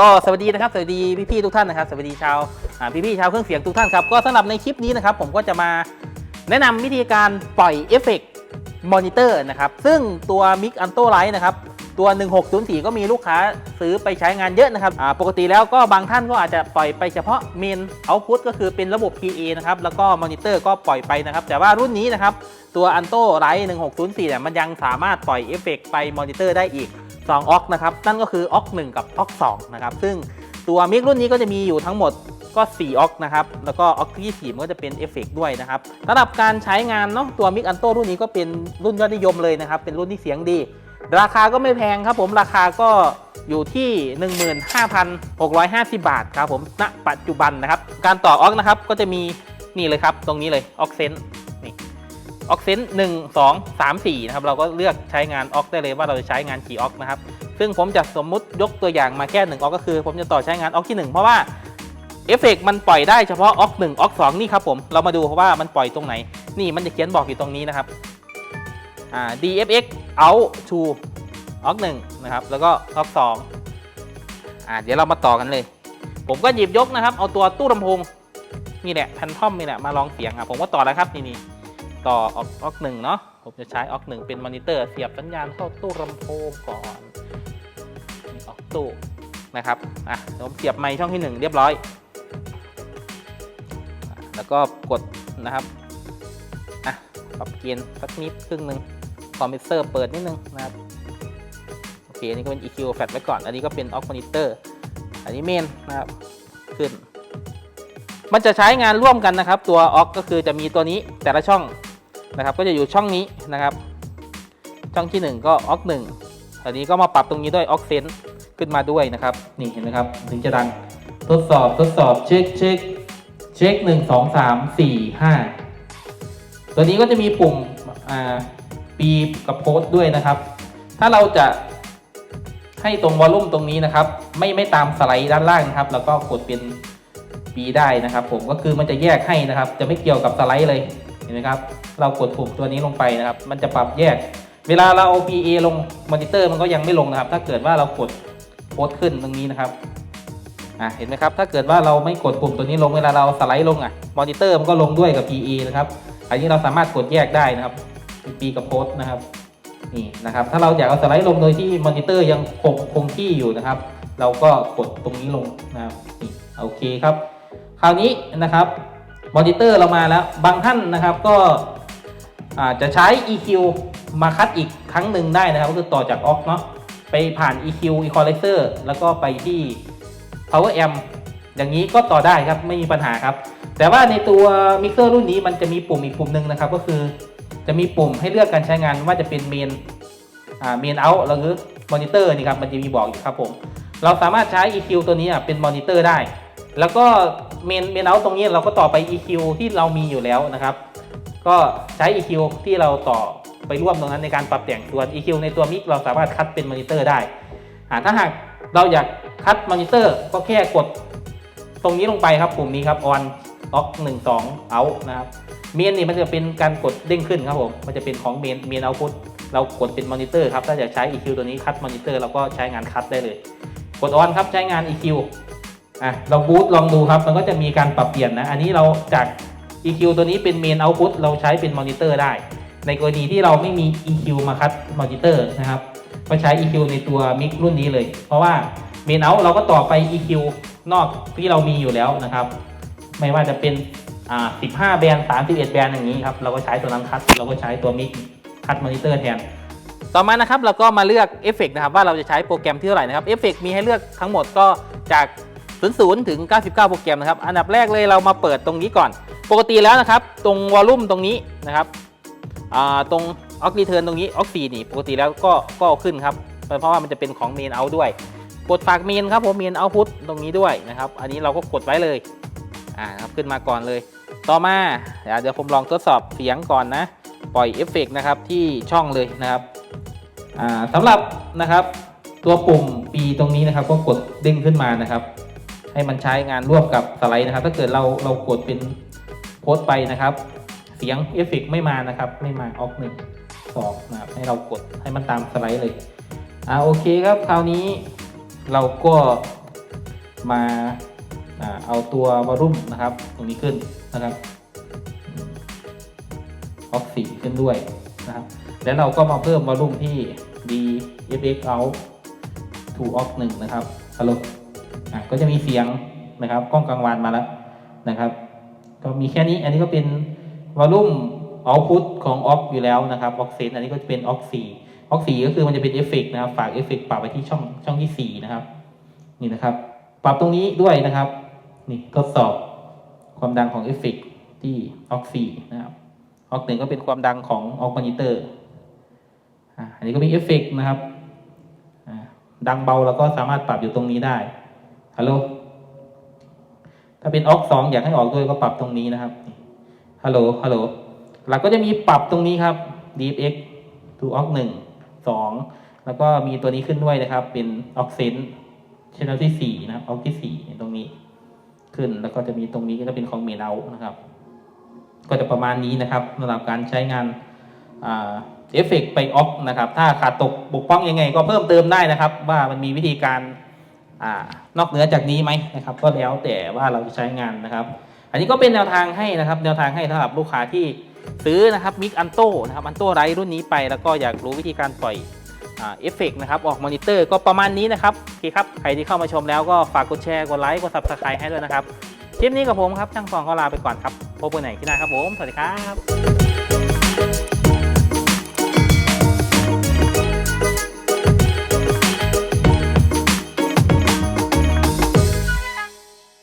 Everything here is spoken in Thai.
ก็สวัสดีนะครับสวัสดีพี่ๆทุกท่านนะครับสวัสดีชาวอ่พี่ๆชาวเครื่องเสียงทุกท่านครับก็สำหรับในคลิปนี้นะครับผมก็จะมาแนะนำวิธีการปล่อยเอฟเฟกต์มอนิเตอร์นะครับซึ่งตัว Mic Anto Lite นะครับตัว 1604 ก็มีลูกค้าซื้อไปใช้งานเยอะนะครับปกติแล้วก็บางท่านก็อาจจะปล่อยไปเฉพาะเมนเอาพุตก็คือเป็นระบบ PA นะครับแล้วก็มอนิเตอร์ก็ปล่อยไปนะครับ แต่ว่ารุ่นนี้นะครับตัว Anto Lite 1604เนี่ยมันยังสามารถปล่อยเอฟเฟกต์ไปมอนิเตอร์ได้อีก 2ออกนะครับนั่นก็คือออก1กับออก2นะครับซึ่งตัวมิกรุ่นนี้ก็จะมีอยู่ทั้งหมดก็4ออกนะครับแล้วก็ออกที่4มันก็จะเป็นเอฟเฟกด้วยนะครับสำหรับการใช้งานเนาะตัวมิกอันโตรุ่นนี้ก็เป็นรุ่นยอดนิยมเลยนะครับ เป็นรุ่นที่เสียงดี ราคาก็ไม่แพงครับผมราคาก็อยู่ที่ 15,650 บาทครับผมณปัจจุบันนะครับการต่อออกนะครับก็จะมีนี่เลยครับ ตรงนี้เลยออกเซน ออกเซนต์หนึ่งสองสามสี่นะครับเราก็เลือกใช้งานออกได้เลยว่าเราจะใช้งานกี่ออกนะครับซึ่งผมจะสมมุติยกตัวอย่างมาแค่หนึ่งออกก็คือ ผมจะต่อใช้งานออกที่หนึ่งเพราะว่าเอฟเฟกมันปล่อยได้เฉพาะออกหนึ่งออกสองนี่ครับผมเรามาดูเพราะว่ามันปล่อยตรงไหน นี่มันจะเขียนบอกอยู่ตรงนี้นะครับอ่า DFX out to ออกหนึ่งนะครับแล้วก็ออกสองอ่าเดี๋ยวเรามาต่อกันเลย ผมก็หยิบยกนะครับ เอาตัวตู้ลำโพงนี่แหละแพนทอมนี่แหละมาลองเสียงอะผมก็ต่อแล้วครับนี่นี่ ต่อออกออกหนึ่งเนาะผมจะใช้ออกหนึ่งเป็นมอนิเตอร์เสียบสัญญาณเข้าตู้ลำโพงก่อนออกตู้นะครับอะผมเสียบไมค์ช่องที่หนึ่งเรียบร้อย แล้วก็กดนะครับอะปรับเกณฑ์สักนิดครึ่งหนึ่งคอมเพิวเตอร์เปิดนิดนึงนะครับโอเคอันนี้ก็เป็น EQ แฟลชไว้ก่อน อันนี้ก็เป็นออกมอนิเตอร์อันนี้เมนนะครับขึ้นมันจะใช้งานร่วมกันนะครับ ตัวออกก็คือจะมีตัวนี้แต่ละช่อง นะครับ ก็จะอยู่ช่องนี้นะครับ ช่องที่ 1 ก็ออกหนึ่งอันนี้ก็มาปรับตรงนี้ด้วยออกเซนขึ้นมาด้วยนะครับ นี่เห็นไหมครับ ถึงจะดังทดสอบทดสอบเช็คเช็คเช็คหนึ่งสองสามสี่ห้าตัวนี้ก็จะมีปุ่มอ่าปีกับโพสด้วยนะครับ ถ้าเราจะให้ตรงวอลลุ่มตรงนี้นะครับ ไม่ไม่ตามสไลด์ด้านล่างนะครับ แล้วก็กดเป็นปีได้นะครับ ผมก็คือมันจะแยกให้นะครับ จะไม่เกี่ยวกับสไลด์เลย ห็นไหมครับ เรากดปุ่มตัวนี้ลงไปนะครับ มันจะปรับแยก เวลาเราเอา PA ลงมอนิเตอร์มันก็ยังไม่ลงนะครับ ถ้าเกิดว่าเรากดโพสขึ้นตรงนี้นะครับอะเห็นไหมครับถ้าเกิดว่าเราไม่กดปุ่มตัวนี้ลงเวลาเราสไลด์ลงอะมอนิเตอร์มันก็ลงด้วยกับ PA นะครับอันนี้เราสามารถกดแยกได้นะครับปีกับโพสนะครับนี่นะครับ ถ้าเราอยากเอาสไลด์ลงโดยที่มอนิเตอร์ยังคงคงที่อยู่นะครับ เราก็กดตรงนี้ลงนะครับนี่โอเคครับ คราวนี้นะครับ มอนิเตอร์เรามาแล้ว บางท่านนะครับก็อาจจะใช้ EQ มาคัดอีกครั้งหนึ่งได้นะครับ ก็คือต่อจาก aux เนาะไปผ่าน EQ equalizer แล้วก็ไปที่ power amp อย่างนี้ก็ต่อได้ครับไม่มีปัญหาครับ แต่ว่าในตัวมิกเซอร์รุ่นนี้มันจะมีปุ่มอีกปุ่มหนึ่งนะครับ ก็คือจะมีปุ่มให้เลือกการใช้งานว่าจะเป็นเมนอ่าเมนเอาหรือมอนิเตอร์นี่ครับมันจะมีบอกอยู่ครับผมเราสามารถใช้ EQ ตัวนี้อะเป็นมอนิเตอร์ได้ แล้วก็ เมนเมนเอาตรงนี้เราก็ต่อไป EQ ที่เรามีอยู่แล้วนะครับ ก็ใช้ EQ ที่เราต่อไปร่วมตรงนั้นในการปรับแต่งส่วน EQ ในตัวมิกเราสามารถคัดเป็นมอนิเตอร์ได้ถ้าหากเราอยากคัดมอนิเตอร์ก็แค่กดตรงนี้ลงไปครับปุ่มนี้ครับ on off 1 2 out นะครับเมนนี่มันจะเป็นการกดเด้งขึ้นครับผมมันจะเป็นของเมนเมนเอาพุทเรากดเป็นมอนิเตอร์ครับถ้าอยากใช้ EQ ตัวนี้คัดมอนิเตอร์เราก็ใช้งานคัดได้เลย กด on ครับใช้งาน EQ อะเราบูตลองดูครับ มันก็จะมีการปรับเปลี่ยนนะ อันนี้เราจาก EQ ตัวนี้เป็น main output เราใช้เป็นมอนิเตอร์ได้ ในกรณีที่เราไม่มี EQ มาคัดมอนิเตอร์นะครับก็ใช้ EQ ในตัวมิกรุ่นนี้เลย เพราะว่า main out เราก็ต่อไป EQ นอกที่เรามีอยู่แล้วนะครับ ไม่ว่าจะเป็นอ่า15 แบนด์31 แบนด์อย่างนี้ครับ เราก็ใช้ตัวนั้นคัด เราก็ใช้ตัวมิกคัดมอนิเตอร์แทนต่อมานะครับเราก็มาเลือกเอฟเฟกนะครับว่าเราจะใช้โปรแกรมที่เท่าไหร่นะครับเอฟเฟกมีให้เลือกทั้งหมดก็จาก 00 ถึง 99 โปรแกรมนะครับ อันดับแรกเลยเรามาเปิดตรงนี้ก่อน ปกติแล้วนะครับ ตรงวอลลุ่มตรงนี้นะครับอ่าตรงออกรีเทิร์นตรงนี้ออกซีนี่ปกติแล้วก็ก็ขึ้นครับ เพราะว่ามันจะเป็นของเมนเอาด้วย กดฝากเมนครับผมเมนเอาพุทตรงนี้ด้วยนะครับ อันนี้เราก็กดไว้เลยอ่าครับขึ้นมาก่อนเลย ต่อมาเดี๋ยวเดี๋ยวผมลองทดสอบเสียงก่อนนะ ปล่อยเอฟเฟกนะครับที่ช่องเลยนะครับอ่าสำหรับนะครับตัวปุ่มปีตรงนี้นะครับ ก็กดเด้งขึ้นมานะครับ ให้มันใช้งานร่วมกับสไลด์นะครับ ถ้าเกิดเราเรากดเป็นโพสต์ไปนะครับ เสียงเอฟเฟกไม่มานะครับ ไม่มาออกหนึ่งสองนะครับให้เรากดให้มันตามสไลด์เลยอ่าโอเคครับคราวนี้เราก็มาอ่าเอาตัววอลุ่มนะครับ ตรงนี้ขึ้นนะครับออกสีขึ้นด้วยนะครับ แล้วเราก็มาเพิ่มวอลุ่มที่ d f x out to off 1นะครับฮัลโหล ก็จะมีเสียงนะครับกล้องกลางวันมาแล้วนะครับ ก็มีแค่นี้อันนี้ก็เป็นวอลลุ่ม output ของ off อยู่แล้วนะครับ off set อันนี้ก็จะเป็น off 4 off 4ก็คือมันจะเป็นเอฟเฟกนะครับฝากเอฟเฟกปรับไว้ที่ช่องช่องที่4นะครับ นี่นะครับ ปรับตรงนี้ด้วยนะครับ นี่ทดสอบความดังของเอฟเฟกที่ off 4นะครับ off 1ก็เป็นความดังของ off monitor อ่าอันนี้ก็มีเอฟเฟกนะครับดังเบาเราก็สามารถปรับอยู่ตรงนี้ได้ ฮัลโหลถ้าเป็นออกสองอยากให้ออกด้วยก็ปรับตรงนี้นะครับฮัลโหลฮัลโหลเราก็จะมีปรับตรงนี้ครับ DFX to ox หนึ่งสองแล้วก็มีตัวนี้ขึ้นด้วยนะครับ เป็น ox sense channel ที่สี่นะครับ ox ที่สี่ตรงนี้ขึ้นแล้วก็จะมีตรงนี้ก็จะเป็นของเมนเอานะครับ ก็จะประมาณนี้นะครับสำหรับการใช้งานเอฟเฟกไปออฟนะครับ ถ้าขาดตกบกพร่องยังไง ก็เพิ่มเติมได้นะครับ ว่ามันมีวิธีการ อนอกเหนือจากนี้ไหมนะครับก็แล้วแต่ว่าเราจะใช้งานนะครับ อันนี้ก็เป็นแนวทางให้นะครับ แนวทางให้สำหรับลูกค้าที่ซื้อนะครับมิกอันโตนะครับอันโตไรรุ่นนี้ไป แล้วก็อยากรู้วิธีการปล่อยเอฟเฟกนะครับ ออกมอนิเตอร์ก็ประมาณนี้นะครับโอเคครับ ใครที่เข้ามาชมแล้วก็ฝากกดแชร์ กดไลค์ กด subscribe ให้ด้วยนะครับ คลิปนี้กับผมครับ ช่างฟองก็ลาไปก่อนครับ พบกันใหม่ที่หน้าครับผม สวัสดีครับ